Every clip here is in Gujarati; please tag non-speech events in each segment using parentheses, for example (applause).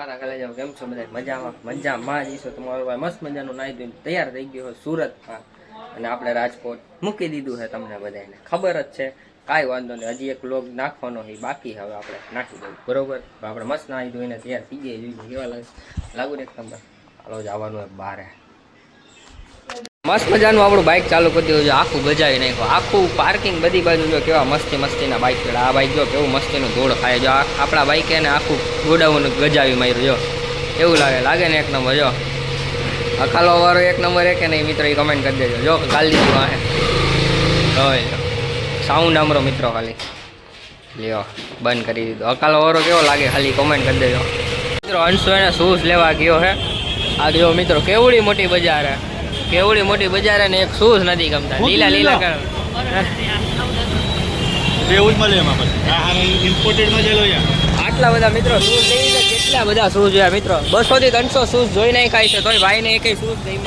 મારા કાલે જાવ કેમ છો બધા? મજામાં? મજામાં જ છો તમારો ભાઈ મસ્ત મજાનું નાઈ ધોઈને તૈયાર થઈ ગયો સુરતમાં. અને આપણે રાજકોટ મૂકી દીધું છે તમને બધાને ખબર જ છે, કાંઈ વાંધો નહીં, હજી એક લોગ નાખવાનો છે બાકી હવે આપણે નાખી દઉં બરોબર? આપણે મસ્ત નાઈ ધોઈને તૈયાર થઈ ગઈ જોઈએ કેવા લાગે લાગુ ને તમને હાલો જવાનું હોય બારે. મસ્ત મજાનું આપણું બાઇક ચાલુ કરી દીધું છે. આખું ગજાવી નાખ્યું. આખું પાર્કિંગ બધી બાજુ જો કેવા મસ્તી મસ્તીના બાઇક ચડે આ બાઇક જો કેવું મસ્તીનું ધોળ ખાય જો આપણા બાઇકે એને આખું ગોડાઉન ગજાવી માર્યું જો એવું લાગે. લાગે ને એક નંબર, જો. અખાલો વાળો એક નંબર એ કે નહીં? મિત્રો એ કમેન્ટ કરી દેજો. જો, ગાલી દીધું વાહે હોય સાઉન્ડ આમરો મિત્રો ખાલી. લ્યો, બંધ કરી દીધું. અકાલો વાળો કેવો લાગે? ખાલી કોમેન્ટ કરી દેજો. મિત્રો, અંશો એને શૂઝ લેવા ગયો હે. આ જો મિત્રો, કેવડી મોટી બજાર હે. કેવડી મોટી બજાર અને એક શૂઝ નથી ગમતા. લીલા લીલા કલર એવું જ મળે એમાં ઇમ્પોર્ટેડમાં યાર. આટલા બધા મિત્રો શૂઝ લઈ કેટલા બધા શૂઝ જોયા મિત્રો. બસો થી ત્રણસો શૂઝ જોઈ નહીં ખાય છે તોય ભાઈને એક શૂઝ નથી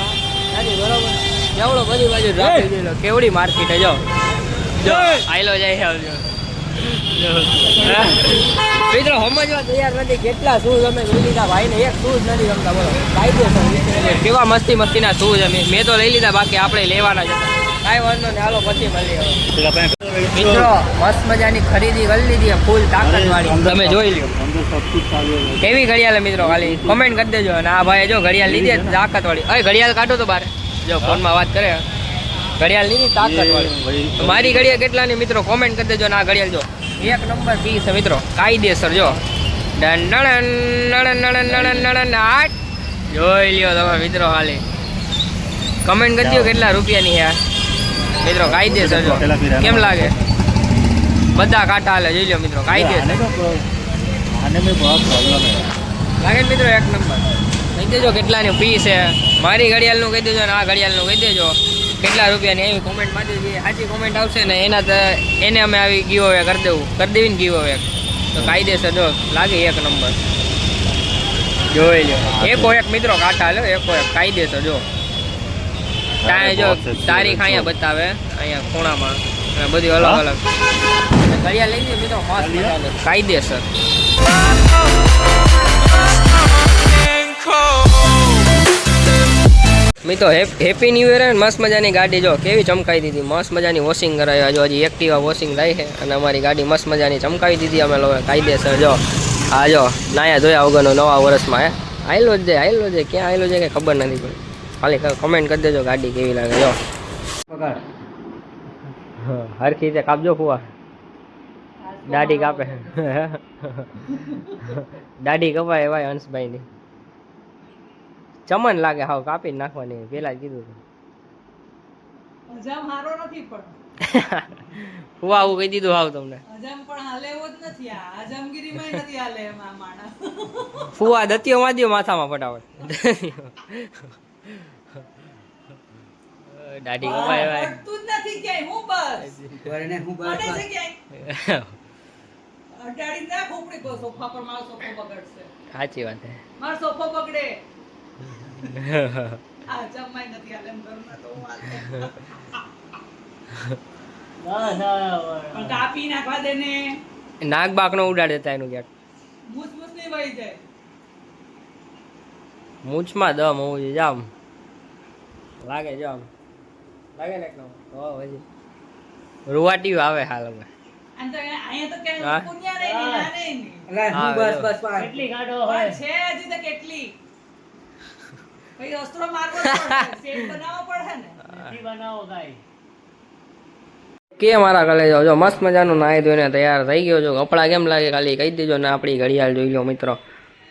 બરોબર. કેવડો બધી બાજુ રાખી દીધો. કેવડી માર્કેટ જો. જો આયલો જાય આવજો મિત્રો સમજવા તૈયાર નથી કેટલા શૂઝ અમે લઈ લીધા ભાઈને એક શૂઝ નથી ગમતા બોલો. કાયદેસર કેવા મસ્તી મસ્તીના શૂઝ અમે મેં તો લઈ લીધા બાકી આપણે લેવાના છે. કાંઈ વાંધો ને હાલો પછી મળી મિત્રો મસ્ત મજાની ખરીદી કરી લીધી ફૂલ તાકાત વાળી તમે જોઈ લ્યો કેવી ઘડિયાળ મિત્રો ખાલી? કમેન્ટ કરી દેજો. અને આ ભાઈ જો ઘડિયાળ લીધી તાકાત વાળી અરે ઘડિયાળ કાઢો તો બાર. જો ફોનમાં વાત કરે. ઘડિયાળ લીધી તાકાત વાળી. મારી ઘડિયાળ કેટલાની મિત્રો? કોમેન્ટ કરી દેજો ને આ ઘડિયાળ જો. એક નંબર પી છે મિત્રો. કાયદેસર જો. આઠ. જોઈ લ્યો તમે મિત્રો હાલે. કમેન્ટ કરી દો કેટલા રૂપિયાની આ. મિત્રો કાયદેસર જો. કેમ લાગે? બધા કાંટા હાલે જોઈ લો મિત્રો કાયદેસર. લાગે ને મિત્રો એક નંબર કહી દેજો કેટલાની ફી છે. મારી ઘડિયાળનું કહી દેજો ને આ ઘડિયાળનું કહી દેજો. કેટલા રૂપિયાની એવી કોમેન્ટમાંથી જે સાચી કોમેન્ટ આવશે ને એના એને અમે આવી ગીવ હવે કરી દેવું કરી દેવી ને ગીવ વે તો કાયદેસર જો લાગે એક નંબર જોઈ લો એકો એક મિત્રો કાંટા લો એકો એક કાયદેસર જો ત્યાં જો તારીખ અહીંયા બતાવે અહીંયા ખૂણામાં અને બધી અલગ અલગ ઘડિયા લઈ લે મિત્રો કાયદેસર મિત્રો હેપી ન્યુ ઇયર અને મસ્ત મજાની ગાડી જો કેવી ચમકાવી દીધી. મસ્ત મજાની વોશિંગ કરાવી. જો હજી એક્ટિવા વોશિંગ થાય છે અને અમારી ગાડી મસ્ત મજાની ચમકાવી દીધી. અમે લોકો કાયદેસર જો આ જો નાયા ધોયા વગરનો નવા વર્ષમાં હે? આવેલો જ છે આયલો જ ક્યાં આવેલો છે કે ખબર નથી પડી ખાલી કમેન્ટ કરી દેજો ગાડી કેવી લાગે જો. પગાર. હરખી રીતે કાપજો ફુવા. દાઢી કાપે. (laughs) દાઢી કપાય ભાઈ હંસભાઈની. ચમન લાગે હાવ કાપી નાખવાની પેલા જ કીધું હતું. હારો નથી પણ. (laughs) ફુવા આવું કહી દીધું હાવ તમને. હજામ પણ હાલે એવો જ નથી આ. હજામગીરીમાં નથી હાલે એમાં માણસ. (laughs) ફુવા દત્યો માદ્યો માથામાં ફટાફટ. (laughs) દાઢી કપાય ભાઈ. પડતું જ નથી ક્યાંય. હું બસ. પડે છે ક્યાંય. અડાડી ના ખોપડી કહો સોફા પર મારો સોફો બગડશે. સાચી વાત છે મારો સોફો બગડે. (laughs) આ હજામમાં નથી હાલે ઘરમાં તો હું હાલે. (laughs) કાપી નાખવા દે ને. નાક બાક નો ઉડાડે તા એનું ક્યાંક. મૂસ મૂસ નહીં વહી જાય. મૂછમાં દમ હોવું જોઈએ જામ. લાગે જો આમ લાગે ને એકદમ હો પછી રૂવાટી આવે હાલ હવે. આમ તો અહીંયા હા? બસ પુણ્ય રહી નહીં, ના રહી નહીં. હા, બસ, છે હજી તો કેટલી. પછી અસ્ત્રો મારવો (laughs) બનાવવો પડે ને. કે મારા કલે જો મસ્ત મજાનું નાહી ધોઈને તૈયાર થઈ ગયો છો. કપડાં કેમ લાગે ખાલી? કહી દેજો ને આપણી ઘડિયાળ જોઈ લો મિત્રો.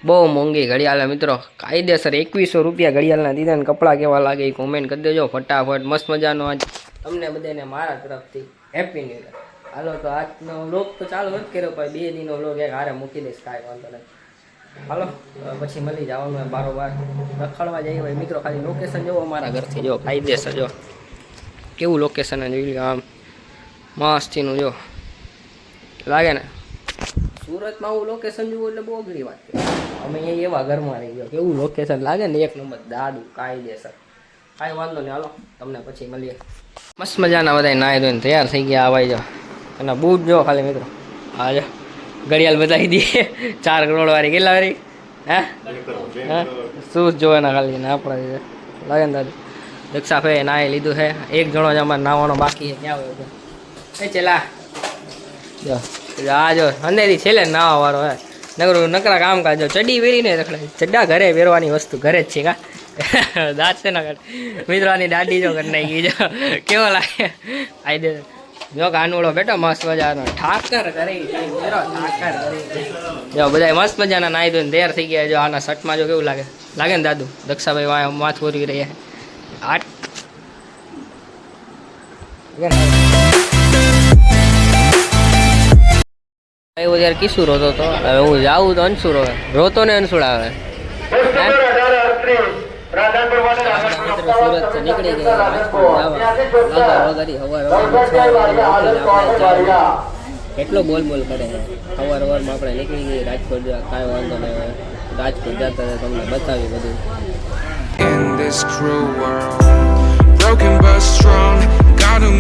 બહુ મોંઘી ઘડિયાળ મિત્રો. કાયદેસર એકવીસો રૂપિયા ઘડિયાળના દીધા ને કપડાં કેવા લાગે એ કોમેન્ટ કરી દેજો. ફટાફટ મસ્ત મજાનો આજ. તમને બધાને મારા તરફથી હેપી ન્યૂ યર હાલો તો આજનો વ્લોગ તો ચાલુ જ કર્યો પણ બે દિનનો વ્લોગ એક હારે મૂકી દઈશ કાંઈ વાંધો નહીં હાલો પછી મળી જવાનું બારોબાર. રખડવા જઈએ હોય મિત્રો, ખાલી લોકેશન જોવો અમારા ઘરથી, જો કાયદેસર જો. કેવું લોકેશન જોઈ લો આમ. મસ્તીનું, જો. લાગે ને? સુરતમાં આવું લોકેશન જોવું એટલે બહુ અઘરી વાત અમે અહીંયા એવા ઘરમાં રહી ગયો. કેવું લોકેશન લાગે ને? એક નંબર દાદુ કાયદેસર. કાંઈ વાંધો નહીં, હાલો. તમને પછી મળીએ. મસ્ત મજાના બધા નાહી ધોઈને તૈયાર થઈ ગયા આવાઈ જો અને બૂટ જો ખાલી, મિત્રો. હા જો. ઘડિયાળ બતાવી દઈએ. ચાર કરોડ વાળી કેટલા વાળી હે? શું જોવાના ખાલી, ને આપણે લાગે ને દાદુ. દક્ષા ભાઈ નાઈ લીધું છે. એક જણો જ અમારે નાવાનો બાકી છે. ક્યાં હોય એ ચેલા. જો આ જો, અંધેરી છેલ્લે નાવા વાળો હે નકરું, નકરા કામ કાજો ચડી વેરીને રખડે ચડ્ડા ઘરે વેરવાની વસ્તુ ઘરે જ છે કા? દાંત છે ના મિત્રો દાદી જો કરી નાખી જો કેવો લાગે? આઈ દે. જો કાનુડો બેટો મસ્ત મજાનો. ઠાકર કરી ઠાકર કરી. જો બધા મસ્ત મજાના નાહી ધોઈને તૈયાર થઈ ગયા જો આના શર્ટમાં જો કેવું લાગે? લાગે ને દાદુ? દક્ષાભાઈ વાય માથું ઓરવી રહ્યા. આઠ એવું ત્યારે કિશું રોતો હતો હવે હું જાઉં તો અનસુર હવે. રોતો ને અનસુર આવે. સુરત નીકળી ગયા રાજકોટ જવા વાગા વગાડી હવાર હવારમાં જવાનું. કેટલો બોલ બોલ કરે છે. સવાર સવારમાં આપણે નીકળી ગઈ રાજકોટ કાંઈ વાંધો નહીં રાજકોટ જતા તમને બતાવી બધું. In this cruel world. Broken but strong, gotta